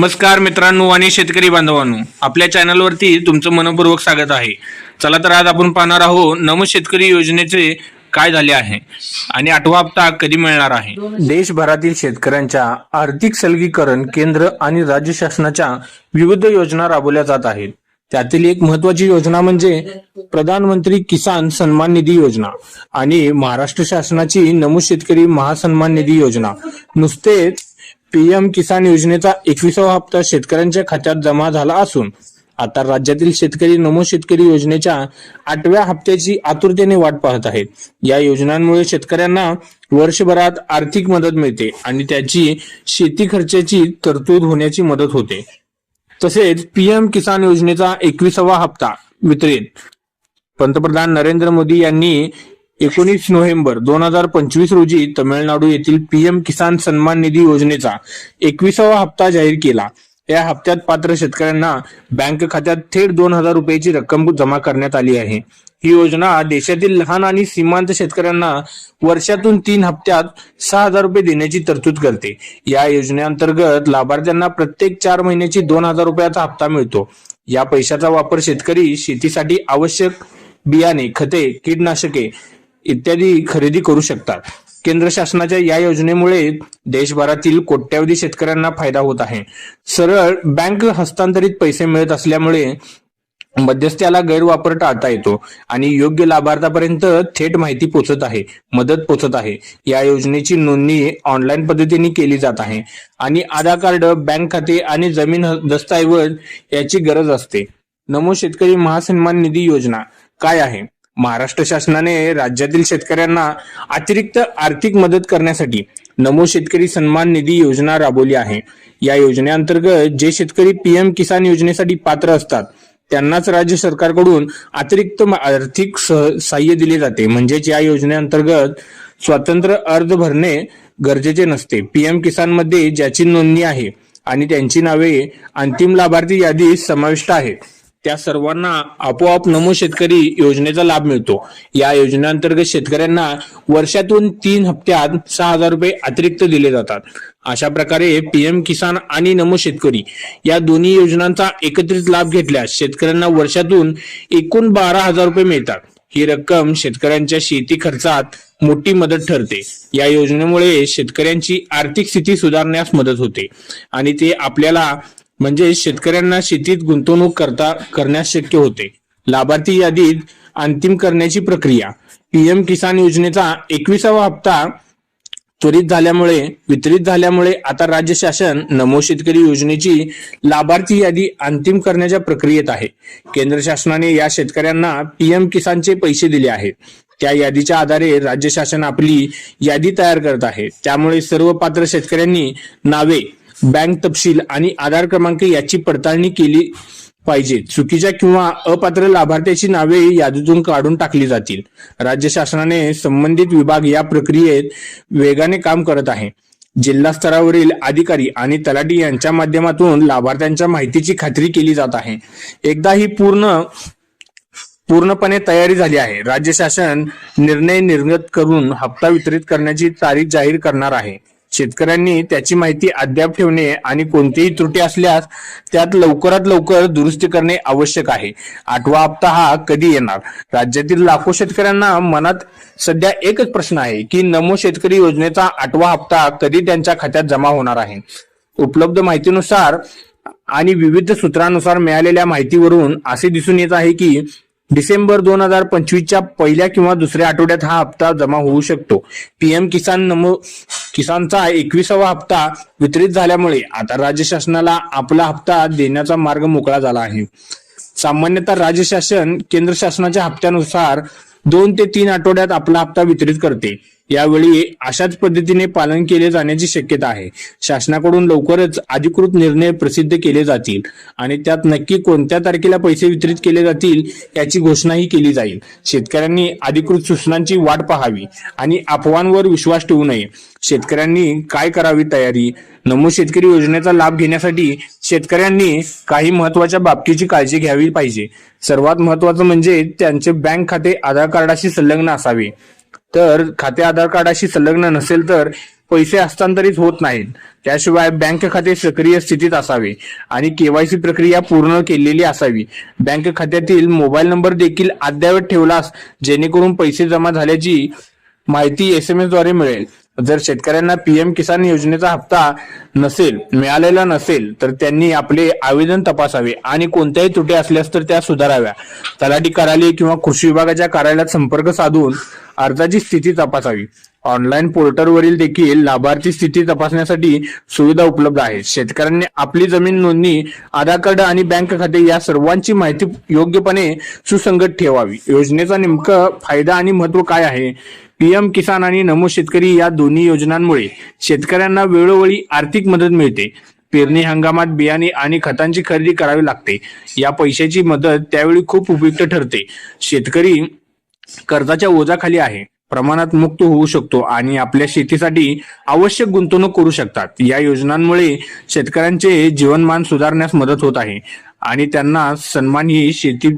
नमस्कार मित्रांनो आणि शेतकरी बांधवांनो आपल्या चॅनलवरती तुमचं मनपूर्वक स्वागत आहे. चला तर आज आपण पाहणार आहोत नमो शेतकरी योजनेचे काय झाले आहे आणि आठवा हप्ता कधी मिळणार आहे? देशभरातील शेतकऱ्यांच्या आर्थिक सलगीकरण केंद्र आणि राज्य शासनाच्या विविध योजना राबवल्या जात आहेत. त्यातील एक महत्वाची योजना म्हणजे प्रधानमंत्री किसान सन्मान निधी योजना आणि महाराष्ट्र शासनाची नमो शेतकरी महासन्मान निधी योजना. नुसतेच पीएम किसान योजनेचा एकविसावा हप्ता शेतकऱ्यांच्या खात्यात जमा झाला असून आता राज्यातील शेतकरी नमो शेतकरी योजनेच्या आठव्या हप्त्याची आतुरतेने वाट पाहत आहेत. या योजनांमुळे शेतकऱ्यांना वर्षभरात आर्थिक मदत मिळते आणि त्याची शेती खर्चाची तरतूद होण्याची मदत होते. तसेच पीएम किसान योजनेचा एकविसावा हप्ता वितरित पंतप्रधान नरेंद्र मोदी यांनी एकोणीस नोव्हेंबर दोन हजार पंचवीस रोजी तमिळनाडू येथील पीएम किसान सन्मान निधी योजनेचा एकविसावा हप्ता जाहीर केला. या हप्त्यात पात्र शेतकऱ्यांना बँक खात्यात थेट दोन हजार रुपयाची रक्कम जमा करण्यात आली आहे. ही योजना देशातील लहान आणि सीमांत शेतकऱ्यांना वर्षातून तीन हप्त्यात सहा हजार रुपये देण्याची तरतूद करते. या योजनेअंतर्गत लाभार्थ्यांना प्रत्येक चार महिन्याची दोन हजार रुपयाचा हप्ता मिळतो. या पैशाचा वापर शेतकरी शेतीसाठी आवश्यक बियाणे खते कीटनाशके इत्यादी खरेदी करू शकतात. केंद्र शासनाच्या या योजनेमुळे देशभरातील कोट्यावधी शेतकऱ्यांना फायदा होत आहे. सरळ बँक हस्तांतरित पैसे मिळत असल्यामुळे मध्यस्थ्याला गैरवापर टाळता येतो आणि योग्य लाभार्थापर्यंत थेट माहिती पोहोचत आहे मदत पोहोचत आहे. या योजनेची नोंदणी ऑनलाईन पद्धतीने केली जात आहे आणि आधार कार्ड बँक खाते आणि जमीन दस्तऐवज याची गरज असते. नमो शेतकरी महासन्मान निधी योजना काय आहे? महाराष्ट्र शासनाने राज्यातील शेतकऱ्यांना अतिरिक्त आर्थिक मदत करण्यासाठी नमो शेतकरी सन्मान निधी योजना राबवली आहे. या योजनेअंतर्गत जे शेतकरी पीएम किसान योजनेसाठी पात्र असतात त्यांनाच राज्य सरकारकडून अतिरिक्त आर्थिक सह- सहाय्य दिले जाते. म्हणजेच या योजनेअंतर्गत स्वतंत्र अर्ज भरणे गरजेचे नसते. पीएम किसानमध्ये ज्याची नोंदणी आहे आणि त्यांची नावे अंतिम लाभार्थी यादीत समाविष्ट आहेत त्या सर्वांना आपोआप नमो शेतकरी योजनेचा लाभ मिळतो. या योजनेअंतर्गत शेतकऱ्यांना वर्षातून तीन हप्त्यात सहा हजार रुपये अतिरिक्त दिले जातात. अशा प्रकारे पीएम किसान आणि नमो शेतकरी या दोन्ही योजनांचा एकत्रित लाभ घेतल्यास शेतकऱ्यांना वर्षातून एकूण बारा हजार रुपये मिळतात. ही रक्कम शेतकऱ्यांच्या शेती खर्चात मोठी मदत ठरते. या योजनेमुळे शेतकऱ्यांची आर्थिक स्थिती सुधारण्यास मदत होते आणि ते आपल्याला म्हणजे शेतकऱ्यांना शेतीत गुंतवणूक करता करण्यास शक्य होते. लाभार्थी यादीत अंतिम करण्याची प्रक्रिया. पीएम किसान योजनेचा एकविसावा हप्ता त्वरित झाल्यामुळे वितरित झाल्यामुळे आता राज्य शासन नमो शेतकरी योजनेची लाभार्थी यादी अंतिम करण्याच्या प्रक्रियेत आहे. केंद्र शासनाने या शेतकऱ्यांना पीएम किसानचे पैसे दिले आहेत. त्या यादीच्या आधारे राज्य शासन आपली यादी तयार करत आहे. त्यामुळे सर्व पात्र शेतकऱ्यांनी नावे बँक तपशील आणि आधार क्रमांक याची पडताळणी केली पाहिजे. चुकीच्या किंवा अपात्र लाभार्थ्याची नावे यादीतून काढून टाकली जातील. राज्य शासनाने संबंधित विभाग या प्रक्रियेत वेगाने काम करत आहे. जिल्हा स्तरावरील अधिकारी आणि तलाठी यांच्या माध्यमातून लाभार्थ्यांच्या माहितीची खात्री केली जात आहे. एकदा ही पूर्ण पूर्णपणे तयारी झाली आहे. राज्य शासन निर्णय निर्गत करून हप्ता वितरित करण्याची तारीख जाहीर करणार आहे. शेतकऱ्यांनी त्याची माहिती अद्याप ठेवणे आणि कोणतीही त्रुटी असल्यास त्यात लवकरात लवकर दुरुस्ती करणे आवश्यक आहे. आठवा हप्ता हा कधी येणार? राज्यातील लाखो शेतकऱ्यांना मनात सध्या एकच प्रश्न आहे की नमो शेतकरी योजनेचा आठवा हप्ता कधी त्यांच्या खात्यात जमा होणार आहे? उपलब्ध माहितीनुसार आणि विविध सूत्रांनुसार मिळालेल्या माहितीवरून असे दिसून येत आहे की डिसेंबर दोन हजार पंचवीसच्या पहिल्या किंवा दुसऱ्या आठवड्यात हा हप्ता जमा होऊ शकतो. पीएम किसान नमो किसानचा एकविसावा हप्ता वितरित झाल्यामुळे आता राज्य शासनाला आपला हप्ता देण्याचा मार्ग मोकळा झाला आहे. सामान्यतः राज्य शासन केंद्र शासनाच्या हप्त्यानुसार दोन ते तीन आठवड्यात आपला हप्ता वितरित करते. यावेळी अशाच पद्धतीने पालन केले जाण्याची शक्यता आहे. शासनाकडून लवकरच अधिकृत निर्णय प्रसिद्ध केले जातील आणि त्यात नक्की कोणत्या तारखेला पैसे वितरित केले जातील याची घोषणाही केली जाईल. शेतकऱ्यांनी अधिकृत सूचनांची वाट पाहावी आणि अफवांवर विश्वास ठेवू नये. शेतकऱ्यांनी काय करावी तयारी? नमो शेतकरी योजनेचा लाभ घेण्यासाठी शेतकऱ्यांनी काही महत्त्वाच्या बाबतीची काळजी घ्यावी पाहिजे. सर्वात महत्वाचं म्हणजे त्यांचे बँक खाते आधार कार्डाशी संलग्न असावे. तर खाते आधार कार्डाशी संलग्न नसेल तर पैसे हस्तांतरित होत नाहीत. त्याशिवाय बँक खाते सक्रिय स्थितीत असावे आणि केवायसी प्रक्रिया पूर्ण केलेली असावी. बँक खात्यातील मोबाईल नंबर देखील अद्ययावत ठेवलास जेणेकरून पैसे जमा झाल्याची माहिती एस एम एसद्वारे मिळेल. जर शेतकऱ्यांना पीएम किसान योजनेचा हप्ता नसेल मिळालेला नसेल तर त्यांनी आपले आवेदन तपासावे आणि कोणत्याही त्रुटी असल्यास तर त्या सुधाराव्या. तलाठी कार्यालय किंवा कृषी विभागाच्या कार्यालयात संपर्क साधून अर्जाची स्थिती तपासावी. ऑनलाईन पोर्टलवरील देखील लाभार्थी स्थिती तपासण्यासाठी सुविधा उपलब्ध आहे शेतकऱ्यांनी आपली जमीन नोंदणी आधार कार्ड आणि बँक खाते या सर्वांची माहिती योग्यपणे सुसंगत ठेवावी. योजनेचा नेमका फायदा आणि महत्त्व काय आहे? पीएम किसान आणि नमो शेतकरी या दोन्ही योजनांमुळे शेतकऱ्यांना वेळोवेळी आर्थिक मदत मिळते. पेरणी हंगामात बियाणे आणि खतांची खरेदी करावी लागते. या पैशाची मदत त्यावेळी खूप उपयुक्त ठरते. शेतकरी कर्जाच्या ओझाखाली आहे. प्रमाणात मुक्त होऊ शकतो आणि आपल्या शेतीसाठी आवश्यक गुंतवणूक करू शकतात. या योजनांमुळे शेतकऱ्यांचे जीवनमान सुधारण्यास मदत होत आहे आणि त्यांना सन्मान ही शेती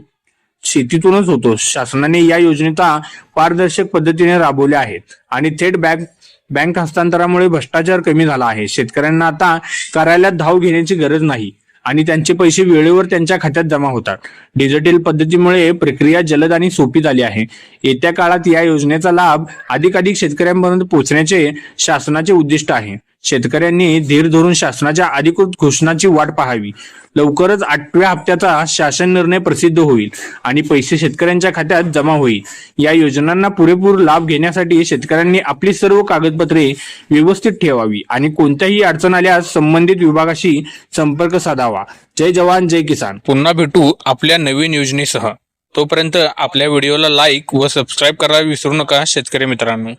शेतीतूनच होतो. शासनाने या योजनेचा पारदर्शक पद्धतीने राबवल्या आहेत आणि थेट बँक बँक हस्तांतरामुळे भ्रष्टाचार कमी झाला आहे. शेतकऱ्यांना आता कार्यालयात धाव घेण्याची गरज नाही आणि त्यांचे पैसे वेळेवर त्यांच्या खात्यात जमा होतात. डिजिटल पद्धतीमुळे प्रक्रिया जलद आणि सोपी झाली आहे. येत्या काळात या योजनेचा लाभ अधिकाधिक शेतकऱ्यांपर्यंत पोहोचण्याचे शासनाचे उद्दिष्ट आहे. शेतकऱ्यांनी धीर धरून शासनाच्या अधिकृत घोषणाची वाट पाहावी. लवकरच आठव्या हप्त्याचा शासन निर्णय प्रसिद्ध होईल आणि पैसे शेतकऱ्यांच्या खात्यात जमा होईल. या योजनांना पुरेपूर लाभ घेण्यासाठी शेतकऱ्यांनी आपली सर्व कागदपत्रे व्यवस्थित ठेवावी आणि कोणत्याही अडचण आल्यास संबंधित विभागाशी संपर्क साधावा. जय जवान जय किसान. पुन्हा भेटू आपल्या नवीन योजनेसह. तोपर्यंत आपल्या व्हिडिओला लाईक व सबस्क्राईब करायला विसरू नका शेतकरी मित्रांनो.